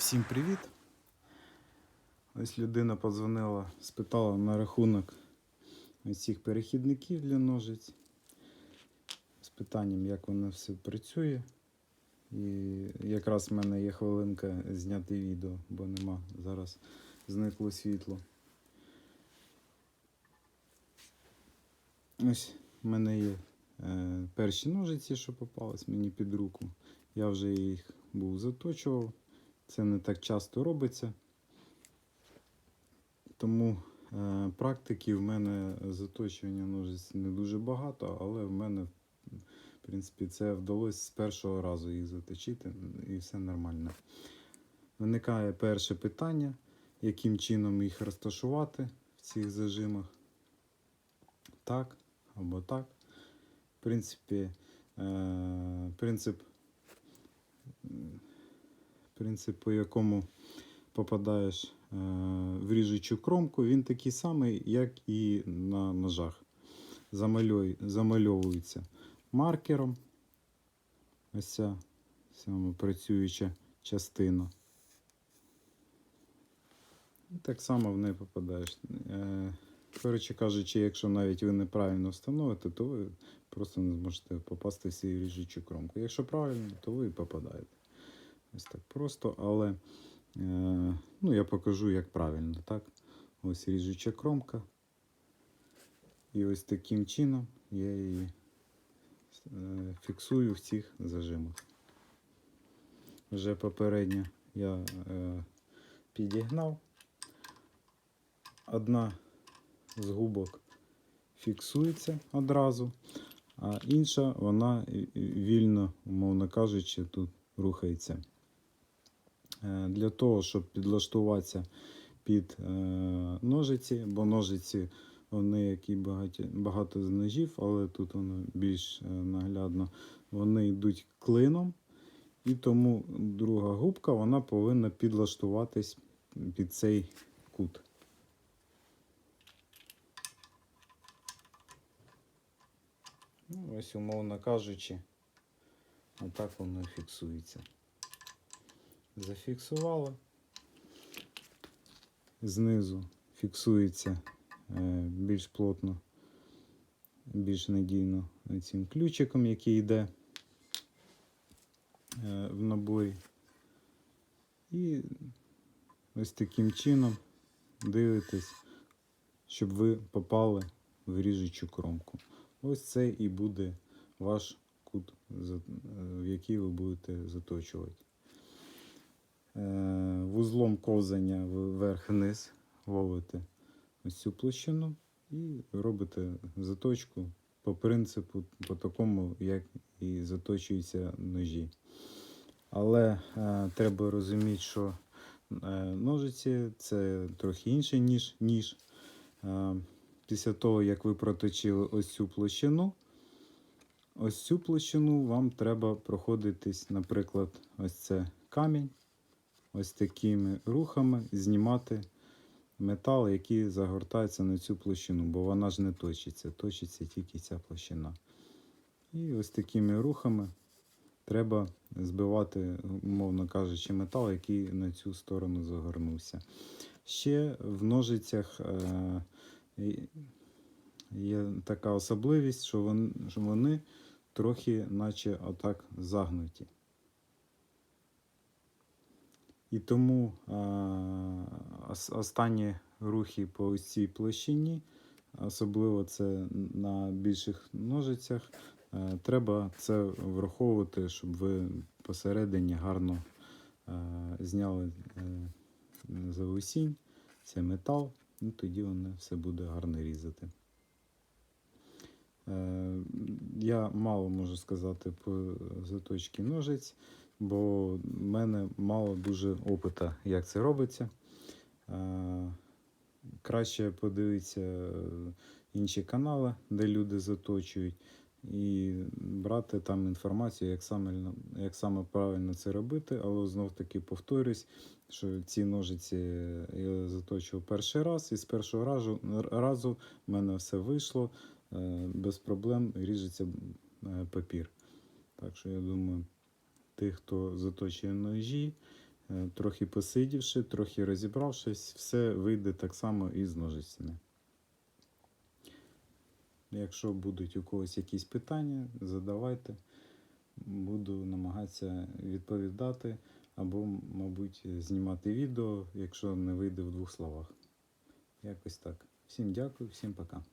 Всім привіт! Ось людина подзвонила, спитала на рахунок ось цих перехідників для ножиць. З питанням, як воно все працює. І якраз в мене є хвилинка зняти відео, бо нема. Зараз зникло світло. Ось в мене є е, перші ножиці, що попались мені під руку. Я вже їх був заточував. Це не так часто робиться. Тому е, практики в мене заточування ножиць не дуже багато, але в мене, в принципі, це вдалося з першого разу їх заточити і все нормально. Виникає перше питання, яким чином їх розташувати в цих зажимах. Так або так. В принципі, е, принцип принцип, по якому попадаєш е, в ріжучу кромку, він такий самий, як і на ножах. Замальовується маркером. Ось ця саме працююча частина. Так само в неї попадаєш. Е, Коротше кажучи, якщо навіть ви неправильно встановите, то ви просто не зможете попасти в цю ріжучу кромку. Якщо правильно, то ви і попадаєте. Ось так просто, але е, ну, я покажу, як правильно. так. Ось ріжуча кромка. І ось таким чином я її е, фіксую в цих зажимах. Вже попередньо я е, підігнав. Одна з губок фіксується одразу, а інша вона вільно, умовно кажучи, тут рухається. Е, Для того, щоб підлаштуватися під е, ножиці, бо ножиці вони, як і багато, багато з ножів, але тут воно більш е, наглядно, вони йдуть клином, і тому друга губка вона повинна підлаштуватись під цей кут. Ну, ось, умовно кажучи, отак воно фіксується. Зафіксували. Знизу фіксується е, більш плотно, більш надійно цим ключиком, який йде е, в наборі. І ось таким чином дивитесь, щоб ви попали в ріжучу кромку. Ось це і буде ваш кут, в який ви будете заточувати. Е, вузлом ковзання вверх-вниз ловите ось цю площину і робите заточку по принципу, по такому, як і заточуються ножі. Але е, треба розуміти, що е, ножиці це трохи інше, ніж ніж. Е, після того, як ви проточили ось цю площину, ось цю площину вам треба проходитись, наприклад, ось це камінь ось такими рухами знімати метал, який загортається на цю площину, бо вона ж не точиться, точиться тільки ця площина. І ось такими рухами треба збивати, умовно кажучи, метал, який на цю сторону загорнувся. Ще в ножицях е, є така особливість, що вони, трохи, наче отак загнуті. І тому останні рухи по цій площині, особливо це на більших ножицях, е, треба це враховувати, щоб ви посередині гарно зняли а, е, заусінь, це метал, і тоді воно все буде гарно різати. Е, я мало можу сказати по заточці ножиць бо в мене мало дуже опита, як це робиться. Краще подивитися інші канали, де люди заточують, і брати там інформацію, як саме як саме правильно це робити. Але знов таки повторюсь, що ці ножиці я заточував перший раз, і з першого разу разу в мене все вийшло е, без проблем ріжеться е, папір. Так що я думаю тих, хто заточує ножі, Е, Трохи посидівши, трохи розібравшись, все вийде так само і з ножицями. Якщо будуть у когось якісь питання, задавайте. Буду намагатися відповідати або, мабуть, знімати відео, якщо не вийде в двох словах. Якось так. Всім дякую, всім пока.